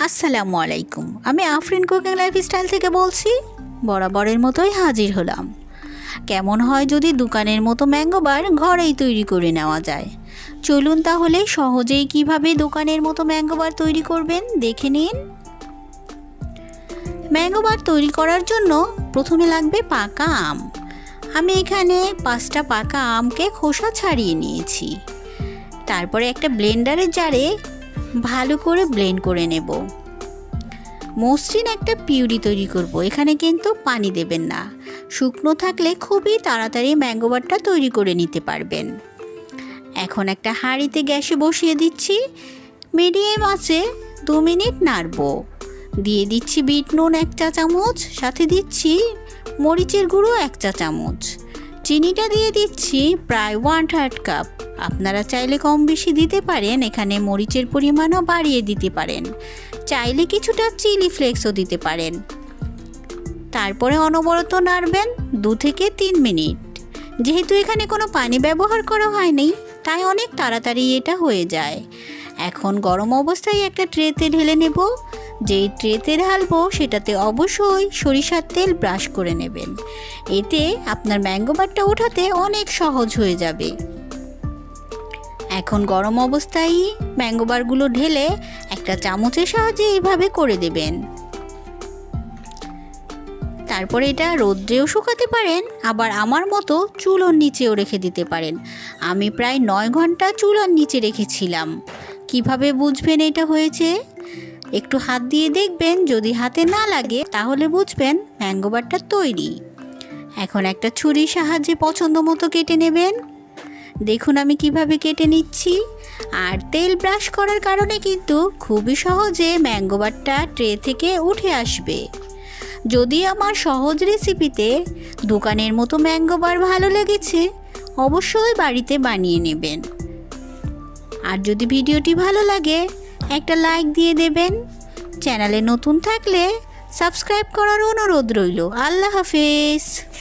আসসালামু আলাইকুম। আমি আফরিন কুকিং লাইফস্টাইল থেকে বলছি, বরাবরের মতোই হাজির হলাম। কেমন হয় যদি দোকানের মতো ম্যাঙ্গো বার ঘরেই তৈরি করে নেওয়া যায়? চলুন তাহলে সহজেই কীভাবে দোকানের মতো ম্যাঙ্গো বার তৈরি করবেন? দেখে নিন। ম্যাঙ্গো বার তৈরি করার জন্য প্রথমে লাগবে পাকা আম। আমি এখানে পাঁচটা পাকা আমকে খোসা ছাড়িয়ে নিয়েছি। তারপরে একটা ব্লেন্ডারের জারে ভালো করে ব্লেন্ড করে নেব। মসৃণ একটা পিউরি তৈরি করব, এখানে কিন্তু পানি দেবেন না। শুকনো থাকলে খুবই তাড়াতাড়ি ম্যাঙ্গো বারটা তৈরি করে নিতে পারবেন। এখন একটা হাঁড়িতে গ্যাসে বসিয়ে দিচ্ছি। মিডিয়াম আছে, দু মিনিট নাড়ব। দিয়ে দিচ্ছি বিট নুন এক চা চামচ, সাথে দিচ্ছি মরিচের গুঁড়ো এক চা চামচ। চিনিটা দিয়ে দিচ্ছি প্রায় ওয়ান থার্ড কাপ আপনারা চাইলে কম বেশি দিতে পারেন, এখানে মরিচের পরিমাণও বাড়িয়ে দিতে পারেন। চাইলে কিছুটা চিলি ফ্লেক্সও দিতে পারেন। তারপরে অনবরত নাড়বেন দু থেকে তিন মিনিট। যেহেতু এখানে কোনো পানি ব্যবহার করা হয়নি, তাই অনেক তাড়াতাড়ি এটা হয়ে যায়। এখন গরম অবস্থায় একটা ট্রেতে ঢেলে নেব। যেই ট্রেতে ঢালবো, সেটাতে অবশ্যই সরিষার তেল ব্রাশ করে নেবেন। এতে আপনার ম্যাঙ্গো বারটা ওঠাতে অনেক সহজ হয়ে যাবে। এখন গরম অবস্থায় ম্যাঙ্গো বারগুলো ঢেলে একটা চামচের সাহায্যে এইভাবে করে দেবেন। তারপরে এটা রোদ্রেও শুকাতে পারেন, আবার আমার মতো চুলোর নিচেও রেখে দিতে পারেন। আমি প্রায় নয় ঘণ্টা চুলোর নিচে রেখেছিলাম। কীভাবে বুঝবেন এটা হয়েছে? একটু হাত দিয়ে দেখবেন, যদি হাতে না লাগে তাহলে বুঝবেন ম্যাঙ্গো বারটা তৈরি। এখন একটা ছুরির সাহায্যে পছন্দ মতো কেটে নেবেন। দেখুন আমি কীভাবে কেটে নিচ্ছি। আর তেল ব্রাশ করার কারণে কিন্তু খুবই সহজে ম্যাঙ্গো ট্রে থেকে উঠে আসবে। যদি আমার সহজ রেসিপিতে দোকানের মতো ম্যাঙ্গো বার ভালো লেগেছে, অবশ্যই বাড়িতে বানিয়ে নেবেন। আর যদি ভিডিওটি ভালো লাগে, একটা লাইক দিয়ে দেবেন। চ্যানেলে নতুন থাকলে সাবস্ক্রাইব করার অনুরোধ রইল। আল্লাহ হাফেজ।